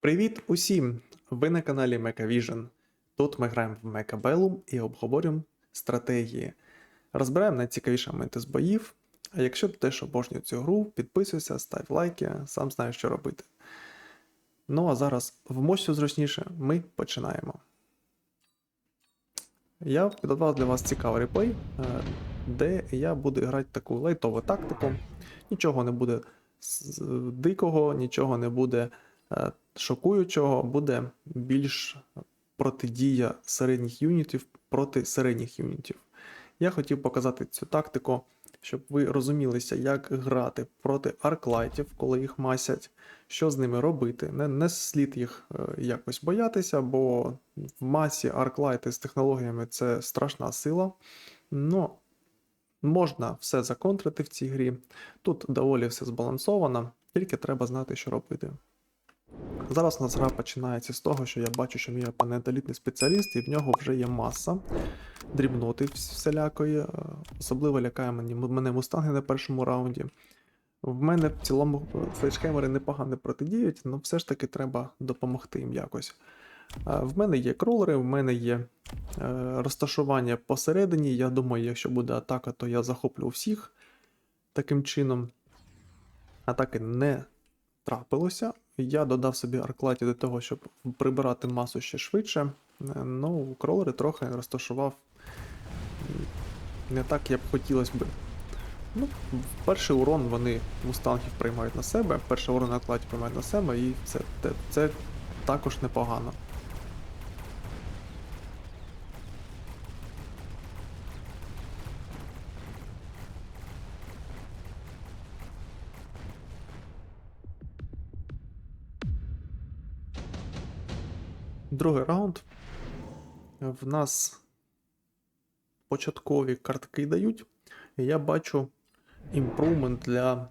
Привіт усім! Ви на каналі MechaVision. Тут ми граємо в Mechabellum і обговорюємо стратегії. Розбираємо найцікавіші моменти з боїв. А якщо ти теж обожнює цю гру, підписуйся, став лайки, сам знаєш, що робити. Ну а зараз вмощу зручніше, ми починаємо. Я підготував для вас цікавий реплей, е, де я буду грати таку лайтову тактику. Нічого не буде дикого, нічого не буде е, шокуючого, буде більш протидія середніх юнітів проти середніх юнітів. Я хотів показати цю тактику, щоб ви розумілися, як грати проти арклайтів, коли їх масять, що з ними робити. Не, не слід їх е, якось боятися, бо в масі арклайти з технологіями це страшна сила. Ну, можна все законтрити в цій грі. Тут доволі все збалансовано, тільки треба знати, що робити. Зараз у нас гра починається з того, що я бачу, що мій опонент елітний спеціаліст, і в нього вже є маса дрібноти всілякої. е, Особливо лякає мені, мене мустанги на першому раунді. В мене в цілому е, флешхемери непогано протидіють, але все ж таки треба допомогти їм якось. Е, В мене є кролери, в мене є розташування посередині. Я думаю, якщо буде атака, то я захоплю всіх таким чином. Атаки не трапилося. Я додав собі арклаті для того, щоб прибирати масу ще швидше. Е, Ну, кролери трохи розташував не так, як б хотілося би. Ну, перший урон вони мустангів приймають на себе, перший урон на арклаті приймають на себе, і це, це, це також непогано. Другий раунд. В нас початкові картки дають. І я бачу імпрувмент для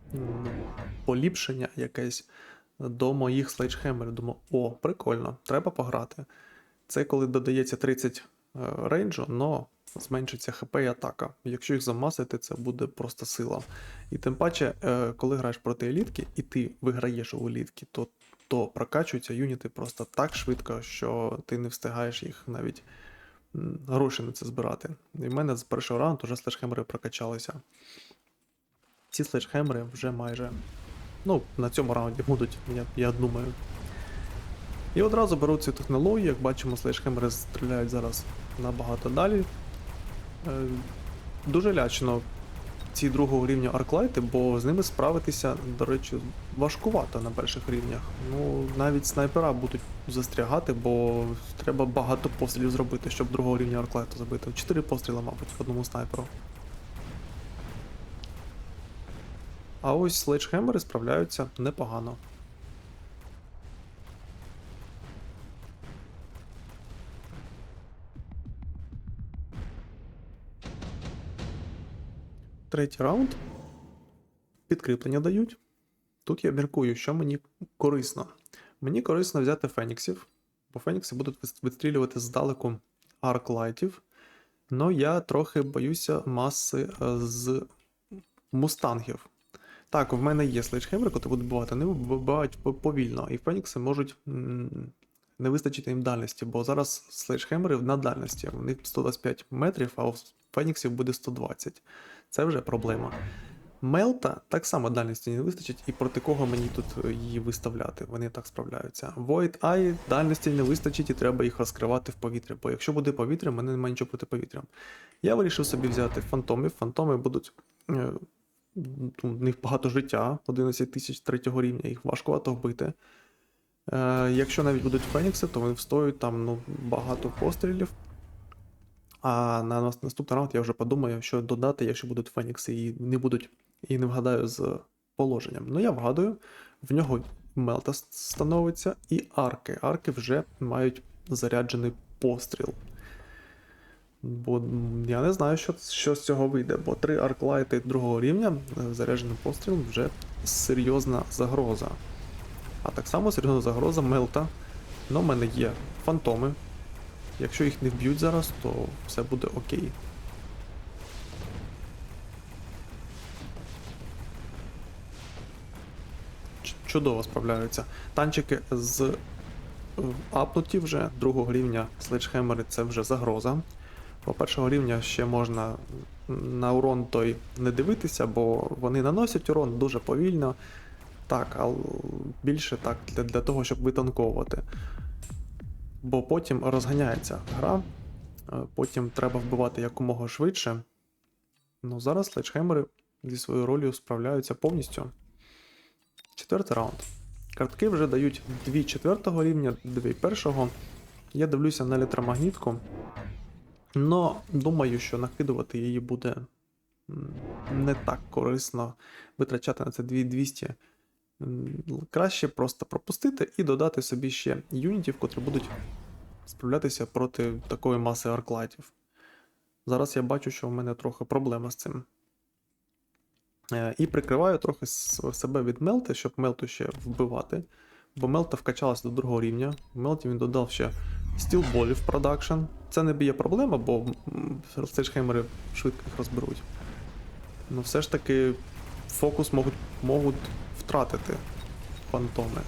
поліпшення якесь до моїх слейджхемерів. Думаю, о, прикольно, треба пограти. Це коли додається 30 е, рейнджу, но зменшиться ХП і атака. Якщо їх замасити, це буде просто сила. І тим паче, е, коли граєш проти елітки, і ти виграєш у елітки, то, то прокачуються юніти просто так швидко, що ти не встигаєш їх навіть гроші на це збирати. І в мене з першого раунду вже слешхемери прокачалися. Ці слешхемери вже майже. Ну, на цьому раунді будуть, я, я думаю. І одразу беру цю технологію, як бачимо, слешхемери стріляють зараз набагато далі. Е, дуже лячно ці другого рівня арклайти, бо з ними справитися, до речі, важкувато на перших рівнях. Ну, навіть снайпера будуть застрягати, бо треба багато пострілів зробити, щоб другого рівня арклайту забити. Чотири постріли, мабуть, одному снайперу. А ось слейджхемери справляються непогано. Третій раунд. Підкріплення дають. Тут я міркую, що мені корисно. Мені корисно взяти феніксів, бо фенікси будуть відстрілювати здалеку арклайтів. Но я трохи боюся маси е, з мустангів. Так, в мене є слейджхемери, котрі будуть бувати, вони вбивають повільно, і фенікси можуть не вистачити їм дальності, бо зараз слейджхемери на дальності. В них 125 метрів, а у феніксів буде 120. Це вже проблема. Мелта так само дальності не вистачить, і проти кого мені тут е, її виставляти. Вони так справляються. Void Eye дальності не вистачить і треба їх розкривати в повітря. Бо якщо буде повітря, в мене немає нічого проти повітря. Я вирішив собі взяти фантомів. Фантоми будуть. е, У них багато життя, 11 тисяч третього рівня, їх важкувато вбити. Е, якщо навіть будуть фенікси, то вони встоюють там ну, багато пострілів. А на наступний раунд я вже подумаю, що додати, якщо будуть фенікси і не будуть, і не вгадаю з положенням. Ну я вгадую, в нього мелта становиться і арки. Арки вже мають заряджений постріл. Бо я не знаю, що, що з цього вийде, бо три арклайти другого рівня е, зарядженим пострілом вже серйозна загроза. А так само серйозна загроза мелта. Ну, в мене є фантоми. Якщо їх не вб'ють зараз, то все буде окей. чудово справляються. Танчики з е, апнуті вже другого рівня слейджхемери це вже загроза. По першого рівня ще можна на урон той не дивитися, бо вони наносять урон дуже повільно. Так, але більше так для, для того, щоб витанковувати. Бо потім розганяється гра, е, потім треба вбивати якомога швидше. Ну, зараз слейджхемери зі своєю ролью справляються повністю. Четвертий раунд. Картки вже дають дві четвертого рівня, дві першого. Я дивлюся на електромагнітку. Но думаю, що накидувати її буде не так корисно витрачати на це 2200. Краще просто пропустити і додати собі ще юнітів, котрі будуть справлятися проти такої маси арклайтів. Зараз я бачу, що в мене трохи проблема з цим. Е, І прикриваю трохи себе від мелти, щоб мелту ще вбивати. Бо мелта вкачалась до другого рівня. В мелті він додав ще стілболів продакшн. Це не б'є проблема, бо стейджхеймери швидко їх розберуть. Ну все ж таки фокус можуть, можуть втратити фантоми.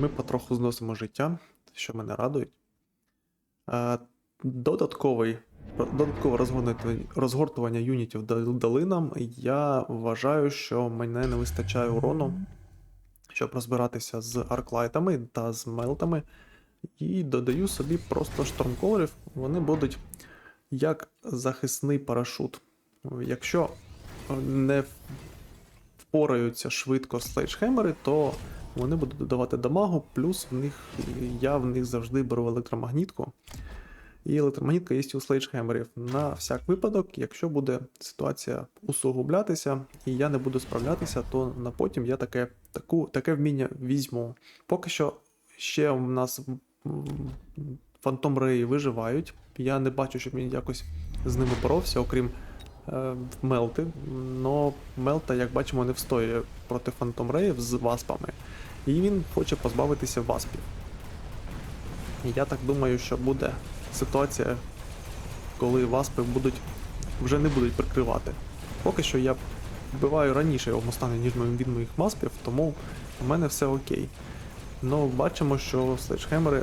Ми потроху зносимо життя, що мене радує. Е, Додатковий, додаткове розгортування юнітів дал- дали нам. Я вважаю, що мене не вистачає урону, щоб розбиратися з арклайтами та з мелтами. І додаю собі просто штурмколерів. Вони будуть як захисний парашут. Якщо не впораються швидко слейджхемери, то вони будуть додавати дамагу, плюс в них я в них завжди беру електромагнітку. І електромагнітка є у слейджхемерів. На всяк випадок, якщо буде ситуація усугублятися, і я не буду справлятися, то на потім я таке, таку, таке вміння візьму. Поки що ще в нас фантом Реї виживають. Я не бачу, щоб він якось з ними боровся, окрім е, Мелти. Но Мелта, як бачимо, не встоює проти Фантом Реїв з васпами. І він хоче позбавитися васпів. Я так думаю, що буде ситуація, коли васпи будуть вже не будуть прикривати. Поки що я вбиваю раніше його мустанги, ніж від моїх маспів, тому в мене все окей. Ну, бачимо, що следжхемери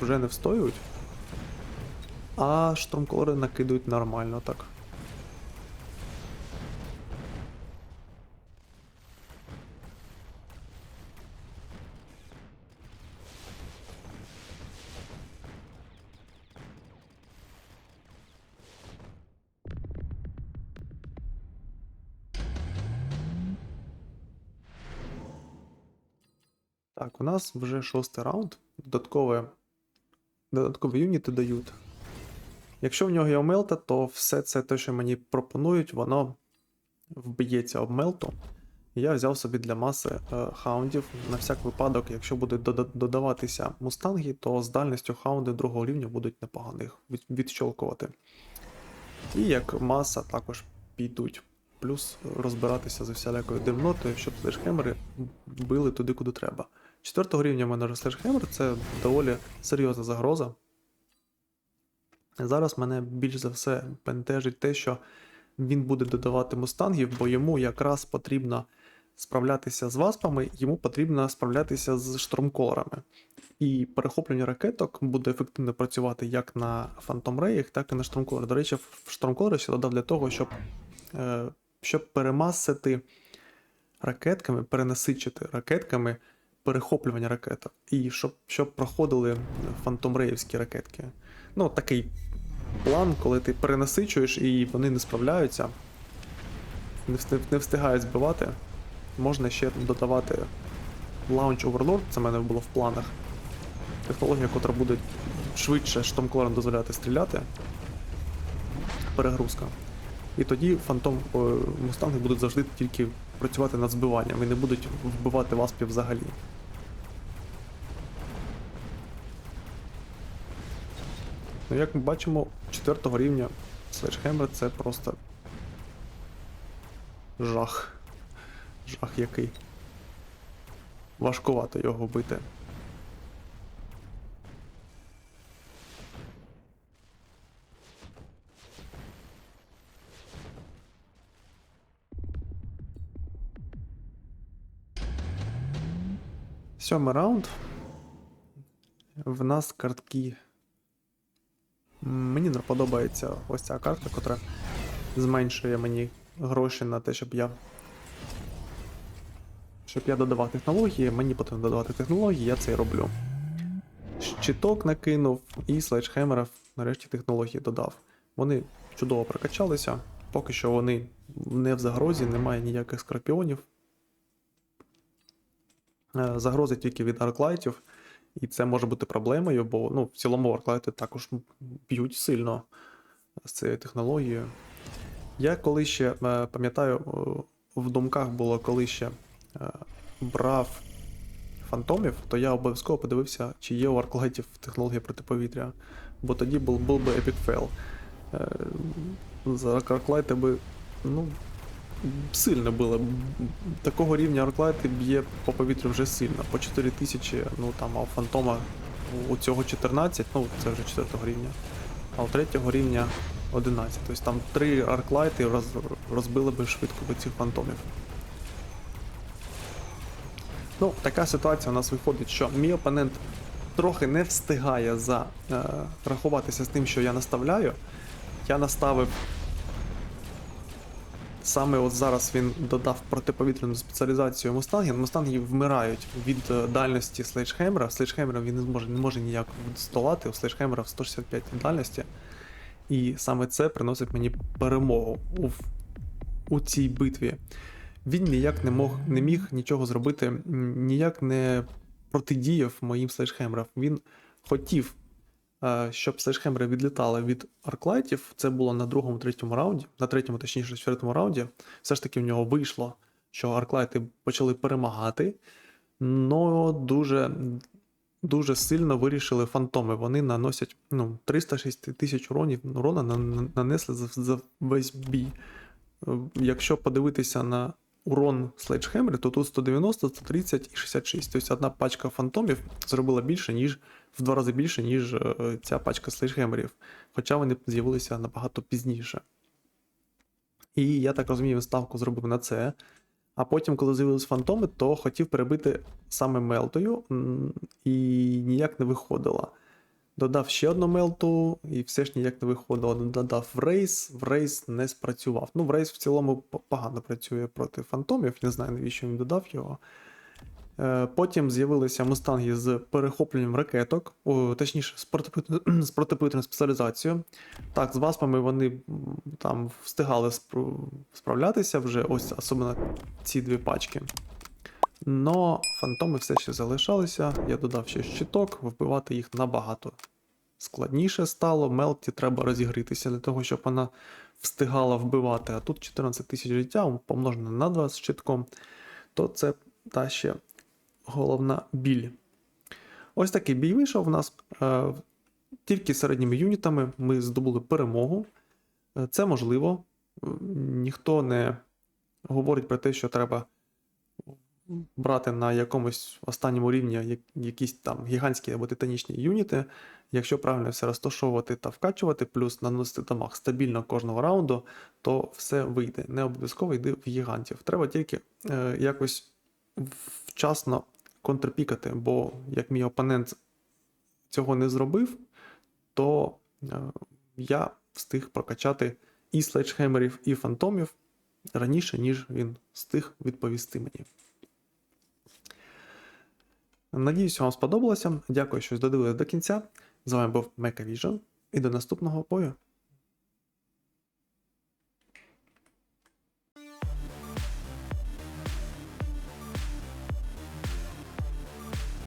вже не встоюють, а штурмколери накидують нормально так. Так, у нас вже шостий раунд. Додаткове, додаткові юніти дають. Якщо в нього є мелта, то все це те, що мені пропонують, воно вб'ється об мелту. Я взяв собі для маси е, хаундів на всяк випадок, якщо дода- додаватися мустанги, то з дальністю хаунди другого рівня будуть непогано їх від- відщолкувати. І як маса також підуть. Плюс розбиратися з всілякою дивнотою, щоб слешхемери били туди, куди треба. Четвертого рівня в мене вже слешхемер, це доволі серйозна загроза. Зараз мене більш за все бентежить те, що він буде додавати мустангів, бо йому якраз потрібно справлятися з васпами, йому потрібно справлятися з штурмколерами. І перехоплення ракеток буде ефективно працювати як на Phantom Ray, так і на штурмколери. До речі, в штурмколери ще додав для того, щоб, е, щоб перемасити ракетками, перенасичити ракетками перехоплювання ракеток. І щоб, щоб проходили фантомреївські ракетки. Ну, такий план, коли ти перенасичуєш і вони не справляються, не, встигають збивати. Можна ще додавати Launch Overlord, це в мене було в планах. Технологія, котра буде швидше штурмколерам дозволяти стріляти. Перегрузка. І тоді фантом е, мустанги будуть завжди тільки працювати над збиванням і не будуть вбивати васпів взагалі. Ну, як ми бачимо, 4 рівня Слешхемер це просто жах. Жах який. Важкувато його бити. Сьомий раунд. В нас картки. Мені не подобається ось ця картка, котра зменшує мені гроші на те, щоб я. Щоб я додавав технології, мені потрібно додавати технології, я це і роблю. Щиток накинув і слайджхемера нарешті технології додав. Вони чудово прокачалися. Поки що вони не в загрозі, немає ніяких скорпіонів. Е, Загрози тільки від арклайтів, і це може бути проблемою, бо ну, в цілому арклайти також б'ють сильно з цією технологією. Я коли ще е, пам'ятаю, в думках було, коли ще е, брав фантомів, то я обов'язково подивився, чи є у арклайтів технологія протиповітря, бо тоді був, був би epic fail. Е, За арклайти би, ну, сильно було. Такого рівня арклайти б'є по повітрю вже сильно. По 4000, ну там, а у фантома у цього 14, ну це вже 4 рівня. А у 3 рівня 11. Тобто там 3 арклайти роз, розбили би швидко би цих фантомів. Ну, така ситуація у нас виходить, що мій опонент трохи не встигає за е, рахуватися з тим, що я наставляю. Я наставив. Саме от зараз він додав протиповітряну спеціалізацію мустангів. Мустанги вмирають від е, дальності слейджхемера. Слейджхемера він не зможе не може ніяк здолати. У слейджхемера в 165 дальності. І саме це приносить мені перемогу у, у цій битві. Він ніяк не мог не міг нічого зробити, ніяк не протидіяв моїм слейджхемерам. Він хотів, щоб слейджхемери відлітали від арклайтів. Це було на другому, третьому раунді, на третьому, точніше, четвертому раунді. Все ж таки в нього вийшло, що арклайти почали перемагати, но дуже. Дуже сильно вирішили фантоми. Вони наносять ну, 306 тисяч уронів урона на- на- нанесли за, за весь бій. Е, Якщо подивитися на урон Sledgehammer, то тут 190, 130 і 66. Тобто одна пачка фантомів зробила більше, ніж в два рази більше, ніж е, ця пачка Sledgehammerів. Хоча вони з'явилися набагато пізніше. І я так розумію, ставку зробив на це. А потім, коли з'явились фантоми, то хотів перебити саме мелтою і ніяк не виходило. Додав ще одну мелту, і все ж ніяк не виходило. Додав в рейс, в рейс не спрацював. Ну, в рейс в цілому погано працює проти фантомів, не знаю, навіщо він додав його. Е, Потім з'явилися мустанги з перехопленням ракеток, о, точніше, з, протипи- з протиповітряною спеціалізацією. Так, з васпами вони там встигали спр- справлятися вже, ось особливо ці дві пачки. Но фантоми все ще залишалися. Я додав ще щиток, вбивати їх набагато складніше стало. Мелті треба розігрітися для того, щоб вона встигала вбивати. А тут 14 тисяч життя помножено на 2 з щитком, то це та ще головна біль. Ось такий бій вийшов у нас. Е, Тільки середніми юнітами ми здобули перемогу. Е, Це можливо. Ніхто не говорить про те, що треба брати на якомусь останньому рівні якісь там гігантські або титанічні юніти. Якщо правильно все розташовувати та вкачувати, плюс наносити дамаг стабільно кожного раунду, то все вийде. Не обов'язково йди в гігантів. Треба тільки е, якось вчасно контрпікати, бо як мій опонент цього не зробив, то е, я встиг прокачати і слейджхемерів, і фантомів раніше, ніж він встиг відповісти мені. Надіюсь, вам сподобалося. Дякую, що додивилися до кінця. З вами був Мека і до наступного бою.